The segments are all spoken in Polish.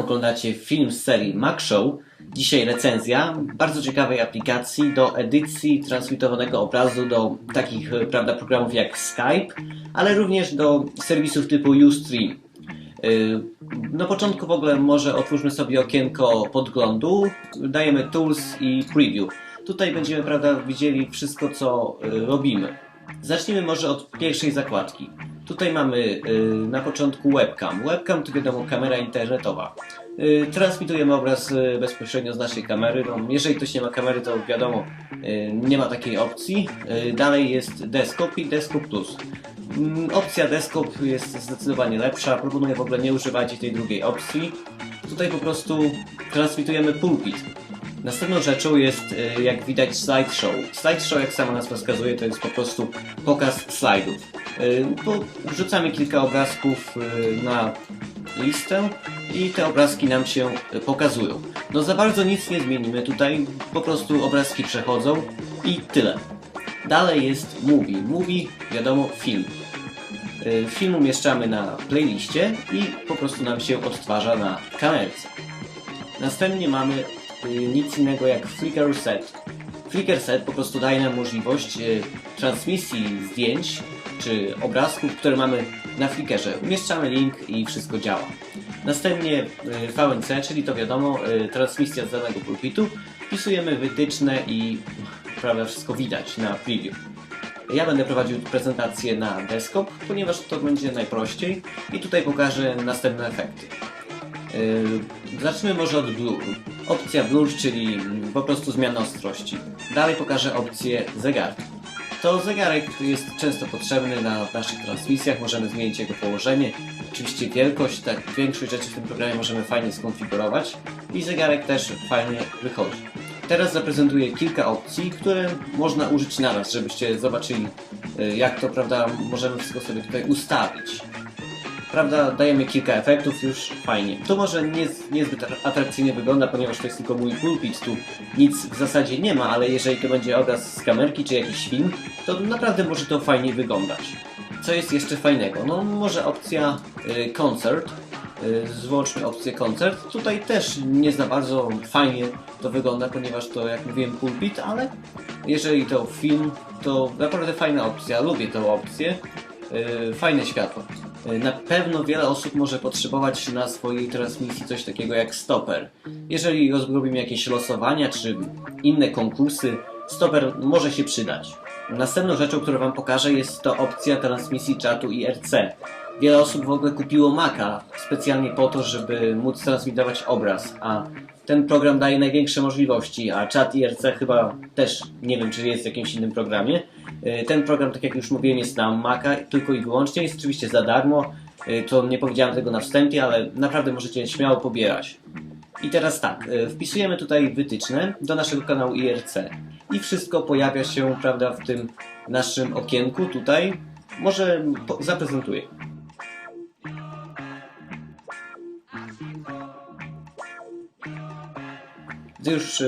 oglądacie film z serii Mac Show. Dzisiaj recenzja bardzo ciekawej aplikacji do edycji transmitowanego obrazu do takich e, prawda, programów jak Skype, ale również do serwisów typu Ustream. Yy, Na początku w ogóle może otwórzmy sobie okienko podglądu, dajemy Tools i Preview. Tutaj będziemy prawda, widzieli wszystko co y, robimy. Zacznijmy może od pierwszej zakładki. Tutaj mamy y, na początku webcam. Webcam to wiadomo kamera internetowa. Y, Transmitujemy obraz y, bezpośrednio z naszej kamery. No, jeżeli ktoś nie ma kamery, to wiadomo, nie ma takiej opcji. Dalej jest Desktop i Desktop Plus. Mm, Opcja Desktop jest zdecydowanie lepsza. Proponuję w ogóle nie używać tej drugiej opcji. Tutaj po prostu transmitujemy pulpit. Następną rzeczą jest, jak widać, slideshow. Slideshow, jak sama nazwa wskazuje, to jest po prostu pokaz slajdów. Y, Bo wrzucamy kilka obrazków y, na listę i te obrazki nam się pokazują. No za bardzo nic nie zmienimy tutaj, po prostu obrazki przechodzą i tyle. Dalej jest movie. Movie, wiadomo, film. Y, Film umieszczamy na playliście i po prostu nam się odtwarza na kamerce. Następnie mamy nic innego jak Flickr Set. Flickr Set po prostu daje nam możliwość transmisji zdjęć czy obrazków, które mamy na Flickrze. Umieszczamy link i wszystko działa. Następnie y, VNC, czyli to wiadomo, y, transmisja z danego pulpitu. Wpisujemy wytyczne i prawda, wszystko widać na preview. Ja będę prowadził prezentację na desktop, ponieważ to będzie najprościej i tutaj pokażę następne efekty. Yy, Zacznijmy może od blur. Opcja blur, czyli po prostu zmiana ostrości. Dalej pokażę opcję zegarki. To zegarek jest często potrzebny na naszych transmisjach, możemy zmienić jego położenie. Oczywiście wielkość, tak, większość rzeczy w tym programie możemy fajnie skonfigurować i zegarek też fajnie wychodzi. Teraz zaprezentuję kilka opcji, które można użyć naraz, żebyście zobaczyli y, jak to prawda możemy wszystko sobie tutaj ustawić prawda, dajemy kilka efektów, już fajnie. To może nie, niezbyt atrakcyjnie wygląda, ponieważ to jest tylko mój pulpit, tu nic w zasadzie nie ma, ale jeżeli to będzie obraz z kamerki czy jakiś film, to naprawdę może to fajnie wyglądać. Co jest jeszcze fajnego? No może opcja y, koncert, y, złączmy opcję koncert. Tutaj też nie za bardzo fajnie to wygląda, ponieważ to jak mówiłem pulpit, ale jeżeli to film, to naprawdę fajna opcja, lubię tę opcję. Yy, fajne światło. Yy, Na pewno wiele osób może potrzebować na swojej transmisji coś takiego jak stoper. Jeżeli rozrobimy jakieś losowania czy inne konkursy, stoper może się przydać. Następną rzeczą, którą Wam pokażę jest to opcja transmisji czatu IRC. Wiele osób w ogóle kupiło Maca specjalnie po to, żeby móc transmitować obraz, a ten program daje największe możliwości, a czat IRC chyba też nie wiem, czy jest w jakimś innym programie. Y, Ten program, tak jak już mówiłem, jest na Maca tylko i wyłącznie, jest oczywiście za darmo. Y, To nie powiedziałem tego na wstępie, ale naprawdę możecie śmiało pobierać. I teraz tak, y, wpisujemy tutaj wytyczne do naszego kanału IRC i wszystko pojawia się, prawda, w tym naszym okienku tutaj. Może zaprezentuję. Gdy już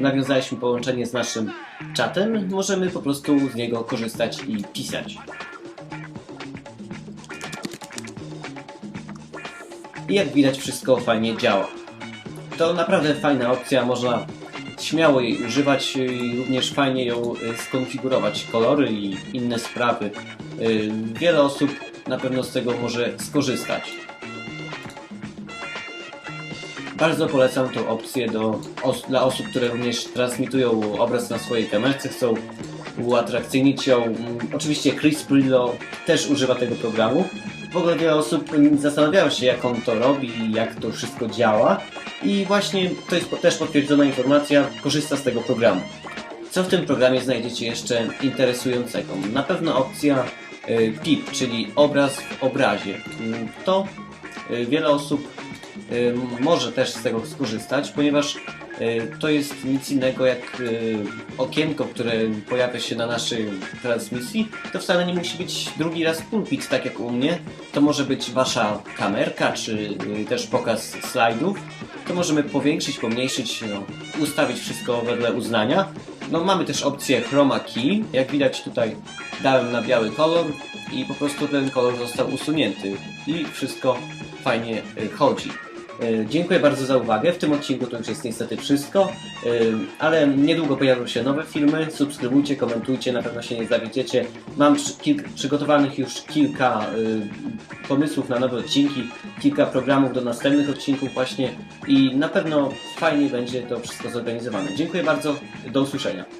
nawiązaliśmy połączenie z naszym czatem, możemy po prostu z niego korzystać i pisać. I jak widać wszystko fajnie działa. To naprawdę fajna opcja, można śmiało jej używać i również fajnie ją y, skonfigurować, kolory i inne sprawy. Y, Wiele osób na pewno z tego może skorzystać. Bardzo polecam tą opcję do, os, dla osób, które również transmitują obraz na swojej kamerce, chcą uatrakcyjnić ją. Mm, Oczywiście Chris Brillo też używa tego programu. W ogóle wiele osób mm, zastanawiało się, jak on to robi jak to wszystko działa. I właśnie to jest też potwierdzona informacja, korzysta z tego programu. Co w tym programie znajdziecie jeszcze interesującego? Na pewno opcja y, PIP, czyli obraz w obrazie. Mm, To y, wiele osób może też z tego skorzystać, ponieważ y, to jest nic innego jak y, okienko, które pojawia się na naszej transmisji. To wcale nie musi być drugi raz pulpit, tak jak u mnie. To może być wasza kamerka, czy y, też pokaz slajdów. To możemy powiększyć, pomniejszyć, no, ustawić wszystko wedle uznania. No, mamy też opcję Chroma Key. Jak widać tutaj dałem na biały kolor i po prostu ten kolor został usunięty i wszystko fajnie chodzi. E, Dziękuję bardzo za uwagę. W tym odcinku to już jest niestety wszystko, e, ale niedługo pojawią się nowe filmy. Subskrybujcie, komentujcie, na pewno się nie zawiedziecie. Mam przygotowanych już kilka e, pomysłów na nowe odcinki, kilka programów do następnych odcinków właśnie i na pewno fajnie będzie to wszystko zorganizowane. Dziękuję bardzo, do usłyszenia.